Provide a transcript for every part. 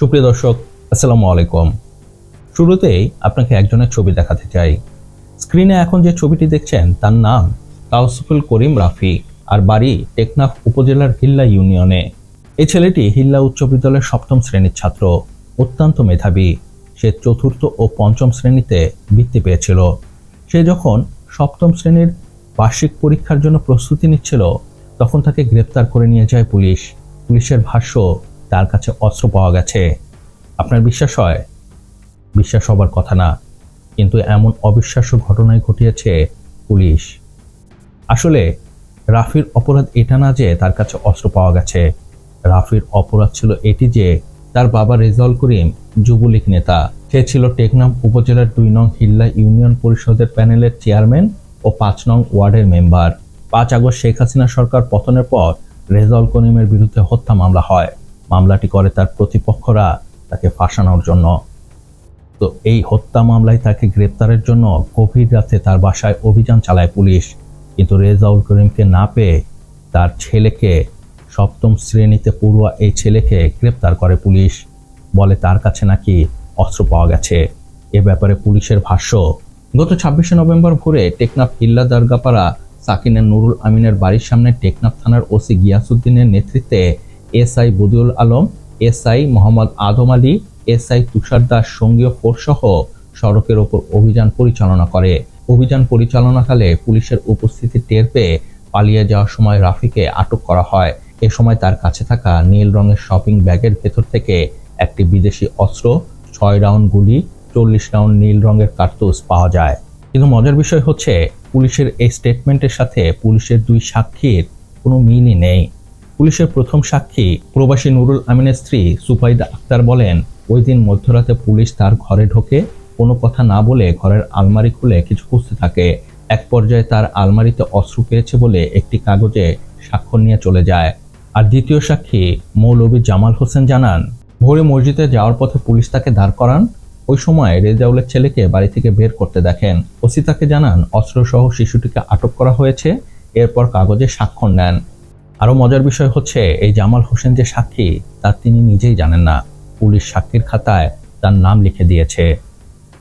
সুপ্রিয় দর্শক, আসসালামু আলাইকুম। শুরুতেই আপনাকে একজনের ছবি দেখাতে চাই। স্ক্রিনে এখন যে ছবিটি দেখছেন, তার নাম তাওসিফুল করিম রাফি আর বাড়ি টেকনাফ উপজেলার হিল্লা ইউনিয়নে। এই ছেলেটি হিল্লা উচ্চ বিদ্যালয়ের সপ্তম শ্রেণির ছাত্র, অত্যন্ত মেধাবী। সে চতুর্থ ও পঞ্চম শ্রেণীতে বৃত্তি পেয়েছিল। সে যখন সপ্তম শ্রেণির বার্ষিক পরীক্ষার জন্য প্রস্তুতি নিচ্ছিল, তখন তাকে গ্রেপ্তার করে নিয়ে যায় পুলিশ। পুলিশের ভাষ্য তার কাছে অস্ত্র পাওয়া গেছে। আপনার বিশ্বাস হয়? বিশ্বাস হবার কথা না, কিন্তু এমন অবিশ্বাস্য ঘটনায় ঘটিয়েছে পুলিশ। আসলে, রাফির অপরাধ এটা না যে তার কাছে অস্ত্র পাওয়া গেছে। রাফির অপরাধ ছিল এটি যে তার বাবা রেজাউল করিম, যুবলীগ নেতা। সে ছিল টেকনাম উপজেলার দুই নং হিল্লা ইউনিয়ন পরিষদের প্যানেলের চেয়ারম্যান ও পাঁচ নং ওয়ার্ডের মেম্বার। পাঁচ আগস্ট শেখ হাসিনা সরকার পতনের পর রেজাউল করিমের বিরুদ্ধে হত্যা মামলা হয়। মামলাটি করে তার প্রতিপক্ষরা তাকে ফাঁসানোর জন্য। তো এই হত্যা মামলায় তাকে গ্রেপ্তারের জন্য গভীর রাতে তার বাসায় অভিযান চালায় পুলিশ। কিন্তু রেজাউল করিমকে না পেয়ে তার ছেলেকে, সপ্তম শ্রেণীতে পড়ুয়া এই ছেলেকে গ্রেপ্তার করে পুলিশ। বলে তার কাছে নাকি অস্ত্র পাওয়া গেছে। এ ব্যাপারে পুলিশের ভাষ্য, গত ছাব্বিশে নভেম্বর ভোরে টেকনাফ ইল্লা দরগাপাড়া সাকিনের নুরুল আমিনের বাড়ির সামনে টেকনাফ থানার ওসি গিয়াসুদ্দিনের নেতৃত্বে SI Badiul Alam, S I Mohammad Adam Ali SI Tushar Das সঙ্গীয় ফোর্সসহ সড়কের ওপর অভিযান পরিচালনা করে। অভিযান পরিচালনাকালে পুলিশের উপস্থিতি টের পেয়ে পালিয়ে যাওয়ার সময় রাফিকে আটক করা হয়। এ সময় তার কাছে থাকা নীল রঙের শপিং ব্যাগের ভেতর থেকে একটি বিদেশি অস্ত্র, ছয় রাউন্ড গুলি, চল্লিশ রাউন্ড নীল রঙের কার্তুস পাওয়া যায়। কিন্তু মজার বিষয় হচ্ছে, পুলিশের এই স্টেটমেন্টের সাথে পুলিশের দুই সাক্ষীর কোনো মিলই নেই। পুলিশের প্রথম সাক্ষী প্রবাসী নুরুল আমিনের স্ত্রী সুপাইদা আক্তার বলেন, ওই দিন মধ্যরাতে পুলিশ তার ঘরে ঢোকে, কোনো কথা না বলে ঘরের আলমারি খুলে কিছু খুঁজতে থাকে। এক পর্যায়ে তার আলমারিতে অস্ত্র পেয়েছে বলে একটি কাগজে স্বাক্ষর নিয়ে চলে যায়। আর দ্বিতীয় সাক্ষী মৌলভী জামাল হোসেন জানান, ভোরে মসজিদে যাওয়ার পথে পুলিশ তাকে দাঁড় করান। ওই সময় রেজাউলের ছেলেকে বাড়ি থেকে বের করতে দেখেন। ওসি তাকে জানান, অস্ত্রসহ শিশুটিকে আটক করা হয়েছে, এরপর কাগজে স্বাক্ষর নেন। আরও মজার বিষয় হচ্ছে, এই জামাল হোসেন যে সাক্ষী, তা তিনি নিজেই জানেন না। পুলিশ সাক্ষীর খাতায় তার নাম লিখে দিয়েছে।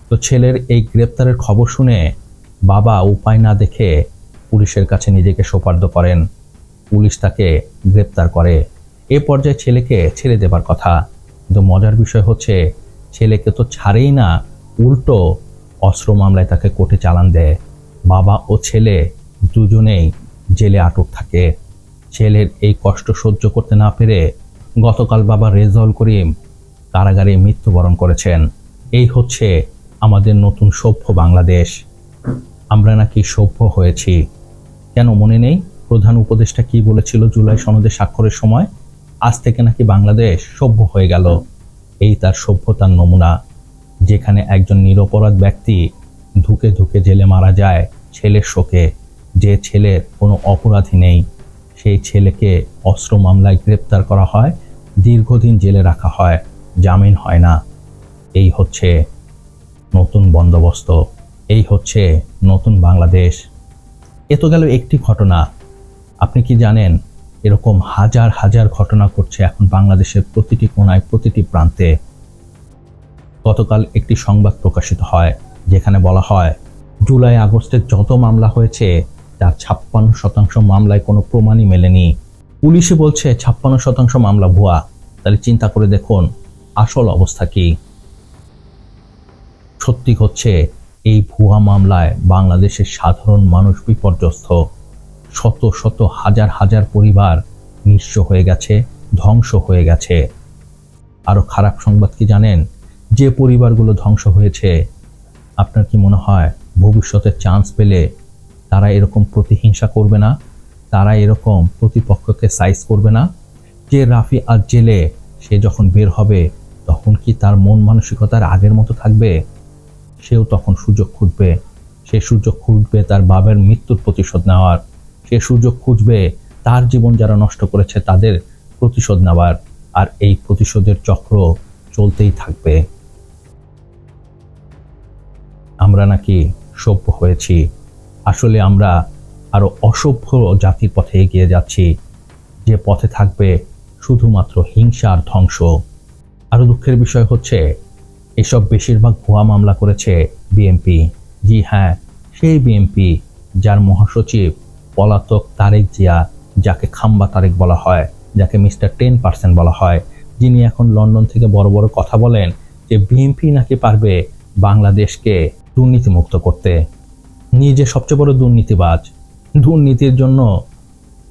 তো ছেলের এই গ্রেপ্তারের খবর শুনে বাবা উপায় না দেখে পুলিশের কাছে নিজেকে সোপার্দ করেন। পুলিশ তাকে গ্রেপ্তার করে। এ পর্যায়ে ছেলেকে ছেড়ে দেবার কথা। কিন্তু মজার বিষয় হচ্ছে, ছেলেকে তো ছাড়েই না, উল্টো অস্ত্র মামলায় তাকে কোর্টে চালান দেয়। বাবা ও ছেলে দুজনেই জেলে আটক থাকে। ছেলের এই কষ্ট সহ্য করতে না পেরে গতকাল বাবা রেজাউল করিম কারাগারে মৃত্যুবরণ করেছেন। এই হচ্ছে আমাদের নতুন সভ্য বাংলাদেশ। আমরা নাকি সভ্য হয়েছি। কেন মনে নেই? প্রধান উপদেষ্টা কি বলেছিল জুলাই সনদে স্বাক্ষরের সময়? আজ থেকে নাকি বাংলাদেশ সভ্য হয়ে গেল। এই তার সভ্যতার নমুনা। যেখানে একজন নিরপরাধ ব্যক্তি ধুকে ধুকে জেলে মারা যায় ছেলের শোকে। যে ছেলের কোনো অপরাধী নেই। সেই ছেলেকে অস্ত্র মামলায় গ্রেপ্তার করা হয়, দীর্ঘদিন জেলে রাখা হয়, জামিন হয় না। এই হচ্ছে নতুন বন্দোবস্ত, এই হচ্ছে নতুন বাংলাদেশ। এ তো গেল একটি ঘটনা। আপনি কি জানেন, এরকম হাজার হাজার ঘটনা ঘটছে এখন বাংলাদেশের প্রতিটি কোনায়, প্রতিটি প্রান্তে। গতকাল একটি সংবাদ প্রকাশিত হয়, যেখানে বলা হয়, জুলাই আগস্টের যত মামলা হয়েছে তার ছাপ্পান্ন শতাংশ মামলায় কোনো প্রমাণই মেলেনি। পুলিশই বলছে ছাপ্পান্ন শতাংশ মামলা ভুয়া। তাহলে চিন্তা করে দেখুন আসল অবস্থা কি। সত্যি হচ্ছে এই ভুয়া মামলায় বাংলাদেশের সাধারণ মানুষ বিপর্যস্ত। শত শত হাজার হাজার পরিবার নিঃস্ব হয়ে গেছে, ধ্বংস হয়ে গেছে। আরও খারাপ সংবাদ কি জানেন? যে পরিবারগুলো ধ্বংস হয়েছে, আপনার কি মনে হয় ভবিষ্যতে চান্স পেলে তারা এরকম প্রতিহিংসা করবে না, তারা এরকম প্রতিপক্ষকে সাইজ করবে না। যে রাফি আজ জেলে সে যখন বের হবে, তখন কি তার মন মানসিকতার আগের মতো থাকবে? সেও তখন সুযোগ খুঁজবে। সে সুযোগ খুঁজবে তার বাবার মৃত্যুর প্রতিশোধ নেওয়ার। সে সুযোগ খুঁজবে তার জীবন যারা নষ্ট করেছে তাদের প্রতিশোধ নেওয়ার। আর এই প্রতিশোধের চক্র চলতেই থাকবে। আমরা নাকি সভ্য হয়েছি। আসলে আমরা আরও অসভ্য জাতির পথে এগিয়ে যাচ্ছি, যে পথে থাকবে শুধুমাত্র হিংসা আর ধ্বংস। আরও দুঃখের বিষয় হচ্ছে, এসব বেশিরভাগ ভুয়া মামলা করেছে বিএমপি জি হ্যাঁ সেই বিএমপি যার মহাসচিব পলাতক তারেক জিয়া, যাকে খাম্বা তারেক বলা হয়, যাকে মিস্টার টেন পার্সেন্ট বলা হয়, যিনি এখন লন্ডন থেকে বড় বড় কথা বলেন যে বিএনপি নাকি পারবে বাংলাদেশকে দুর্নীতিমুক্ত করতে। নিজে সবচেয়ে বড় দুর্নীতিবাজ। দুর্নীতির জন্য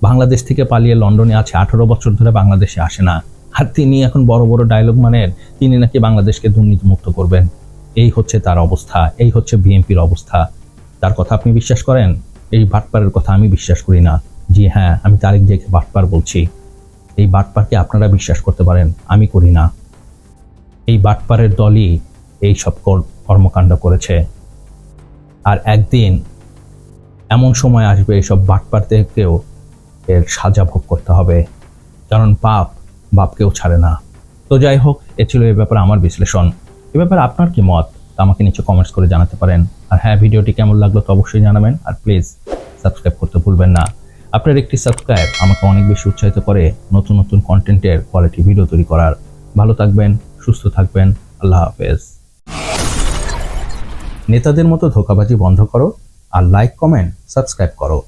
বাংলাদেশ থেকে পালিয়ে লন্ডনে আছে আঠারো বছর ধরে বাংলাদেশে আসে না। আর তিনি এখন বড় বড় ডায়লগ মানেন, তিনি নাকি বাংলাদেশকে দুর্নীতিমুক্ত করবেন। এই হচ্ছে তার অবস্থা, এই হচ্ছে বিএনপির অবস্থা। তার কথা আপনি বিশ্বাস করেন? এই বাটপারের কথা আমি বিশ্বাস করি না। জি হ্যাঁ আমি তারেক জিয়াকে বাটপার বলছি। এই বাটপারকে আপনারা বিশ্বাস করতে পারেন, আমি করি না। এই বাটপারের দলই এই সব কর্মকাণ্ড করেছে। আর একদিন এমন সময় আসবে এইসব বাটপারদেরকেও এর সাজা ভোগ করতে হবে। কারণ পাপ বাপকেও ছাড়ে না। তো যাই হোক, এ ছিল এ ব্যাপারে আমার বিশ্লেষণ। এ ব্যাপারে আপনার কি মত? তা আমাকে নিচে কমেন্টস করে জানাতে পারেন। আর হ্যাঁ ভিডিওটি কেমন লাগল তো অবশ্যই জানাবেন। আর প্লিজ সাবস্ক্রাইব করতে ভুলবেন না। আপনার একটি সাবস্ক্রাইব আমাকে অনেক বেশি উৎসাহিত করে নতুন নতুন কন্টেন্টের কোয়ালিটি ভিডিও তৈরি করার। ভালো থাকবেন, সুস্থ থাকবেন। আল্লাহ হাফেজ। নেতাদের মতো ধোকাবাজি বন্ধ করো আর লাইক কমেন্ট সাবস্ক্রাইব করো।